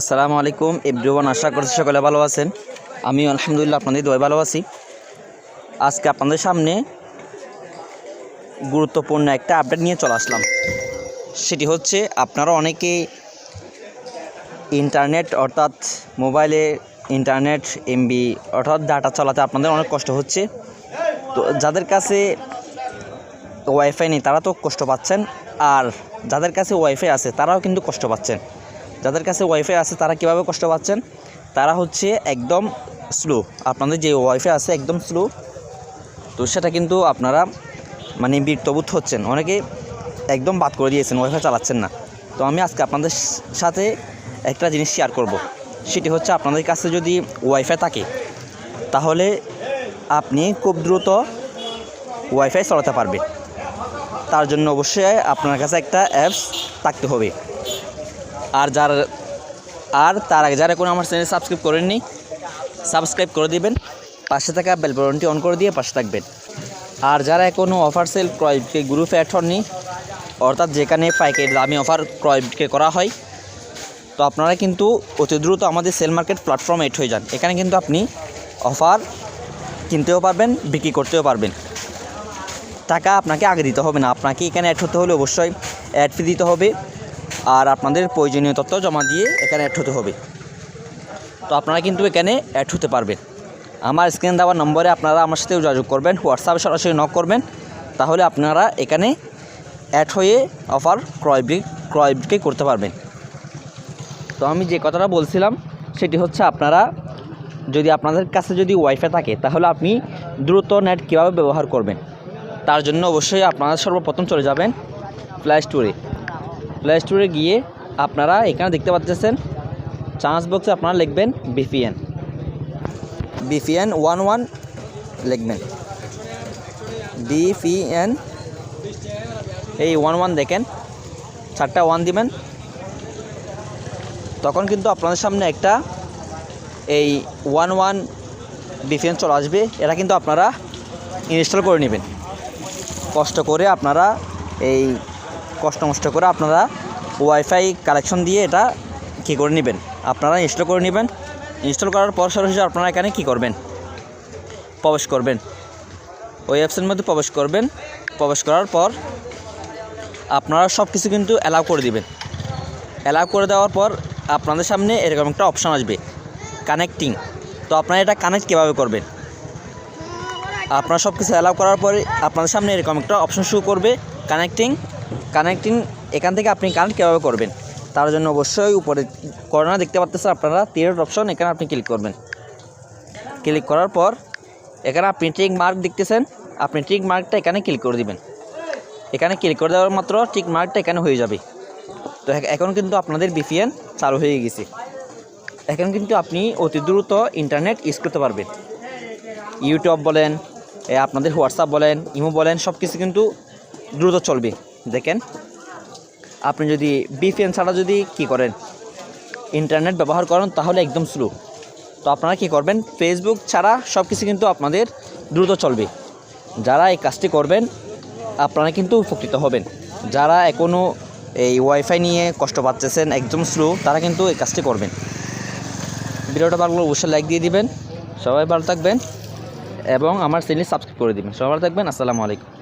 আসসালামু আলাইকুম, এভরিওয়ান, আশা করছি সকলে ভালো আছেন। আমি আলহামদুলিল্লাহ আপনাদের দোয়া ভালো আছি। আজকে আপনাদের সামনে গুরুত্বপূর্ণ একটা আপডেট নিয়ে চলে আসলাম। সেটি হচ্ছে, আপনারা অনেকে ইন্টারনেট অর্থাৎ মোবাইলে ইন্টারনেট এমবি অর্থাৎ ডাটা চালাতে আপনাদের অনেক কষ্ট হচ্ছে। তো যাদের কাছে ওয়াইফাই নেই, তারা তো কষ্ট পাচ্ছেন। আর যাদের কাছে ওয়াইফাই আছে, তারাও কিন্তু কষ্ট পাচ্ছেন। যাদের কাছে ওয়াইফাই আছে, তারা কীভাবে কষ্ট পাচ্ছেন? তারা হচ্ছে একদম স্লো আপনাদের যে ওয়াইফাই আছে, একদম স্লো তো সেটা কিন্তু আপনারা মানে বিরক্তবোধ হচ্ছেন। অনেকে একদম বাদ করে দিয়েছেন ওয়াইফাই চালাচ্ছেন না। তো আমি আজকে আপনাদের সাথে একটা জিনিস শেয়ার করব। সেটি হচ্ছে আপনাদের কাছে যদি ওয়াইফাই থাকে, তাহলে আপনি খুব দ্রুত ওয়াইফাই চালাতে পারবেন। তার জন্য অবশ্যই আপনার কাছে একটা অ্যাপস থাকতে হবে। আর যার আর তার আগে যারা কোনো আমার চ্যানেল সাবস্ক্রাইব করেননি, সাবস্ক্রাইব করে দিবেন। পাশে থাকা বেল বাটনটি অন করে দিয়ে পাশে থাকবেন। আর যারা এখনও অফার সেল ক্রয় গ্রুপে অ্যাড হননি, অর্থাৎ যেখানে পাইকারি দামি অফার ক্রয় বিক্রয় করা হয়, তো আপনারা কিন্তু অতি দ্রুত আমাদের সেল মার্কেট প্ল্যাটফর্মে এড হয়ে যান। এখানে কিন্তু আপনি অফার কিনতেও পারবেন, বিক্রি করতেও পারবেন। টাকা আপনাকে আগে দিতে হবে না। আপনাকে এখানে অ্যাড হতে হলে অবশ্যই অ্যাড ফি দিতে হবে। আর আপনাদের প্রয়োজনীয় তথ্য জমা দিয়ে এখানে অ্যাড হতে হবে। তো আপনারা কিন্তু এখানে অ্যাড হতে পারবেন। আমার স্ক্রিন দেওয়ার নম্বরে আপনারা আমার সাথে যোগাযোগ করবেন হোয়াটসঅ্যাপে সরাসরি নক করবেন। তাহলে আপনারা এখানে অ্যাড হয়ে অফার ক্রয় ক্রয় বিক্রি করতে পারবেন। তো আমি যে কথাটা বলছিলাম, সেটি হচ্ছে আপনারা যদি আপনাদের কাছে যদি ওয়াইফাই থাকে, তাহলে আপনি দ্রুত নেট কীভাবে ব্যবহার করবেন? তার জন্য অবশ্যই আপনারা সর্বপ্রথম চলে যাবেন প্লে স্টোরে প্লে স্টোরে গিয়ে আপনারা এখানে দেখতে পাচ্ছেন চান্স বক্সে আপনারা লিখবেন বিপিএন বিপিএন ওয়ান ওয়ান লিখবেন। বিপিএন এই ওয়ান ওয়ান দেখেন চারটা ওয়ান দিবেন। তখন কিন্তু আপনাদের সামনে একটা এই ওয়ান ওয়ান ডিফেন্স চলে আসবে এটা কিন্তু আপনারা ইনস্টল করে নেবেন। কষ্ট করে আপনারা এই কষ্ট মষ্ট করে আপনারা ওয়াইফাই কালেকশন দিয়ে এটা কী করে নেবেন? আপনারা ইনস্টল করে নেবেন। ইনস্টল করার পর সরাসরি আপনারা এখানে কী করবেন? প্রবেশ করবেন। ওই অ্যাপসের মধ্যে প্রবেশ করবেন। প্রবেশ করার পর আপনারা সব কিছু কিন্তু অ্যালাউ করে দিবেন। অ্যালাউ করে দেওয়ার পর আপনাদের সামনে এরকম একটা অপশান আসবে কানেক্টিং তো আপনারা এটা কানেক্ট কীভাবে করবেন? আপনারা সব কিছু অ্যালাউ করার পরে আপনাদের সামনে এরকম একটা অপশন শুরু করবে কানেক্টিং কানেক্টিং, এখান থেকে আপনি কানেক্ট কীভাবে করবেন, তার জন্য অবশ্যই উপরে করোনা দেখতে পাচ্ছেন আপনারা তীরের অপশন এখানে আপনি ক্লিক করবেন। ক্লিক করার পর, এখানে আপনি টিক মার্ক দেখতেছেন, আপনি টিক মার্কটা এখানে ক্লিক করে দিবেন। এখানে ক্লিক করে দেওয়ার মাত্র টিক মার্কটা এখানে হয়ে যাবে। তো এখ- এখন কিন্তু আপনাদের বিপিএন চালু হয়ে গেছে। এখন কিন্তু আপনি অতি দ্রুত ইন্টারনেট ইউজ করতে পারবেন। ইউটিউব বলেন আপনাদের হোয়াটসঅ্যাপ বলেন ইমো বলেন সব কিছু কিন্তু দ্রুত চলবে। দেখেন, আপনি যদি বিপিএন ছাড়া যদি কি করেন ইন্টারনেট ব্যবহার করেন, তাহলে একদম স্লো তো আপনারা কি করবেন ফেসবুক ছাড়া সব কিছু কিন্তু আপনাদের দ্রুত চলবে। যারা এই কাজটি করবেন, আপনারা কিন্তু উপকৃত হবেন। যারা এখনও এই ওয়াইফাই নিয়ে কষ্ট পাচ্ছেন, একদম স্লো তারা কিন্তু এই কাজটি করবেন। ভিডিওটা ভালো অবশ্যই লাইক দিয়ে দিবেন। সবাই ভালো থাকবেন এবং আমার চ্যানেল সাবস্ক্রাইব করে দিবেন। সবাই ভালো থাকবেন, আসসালামু আলাইকুম।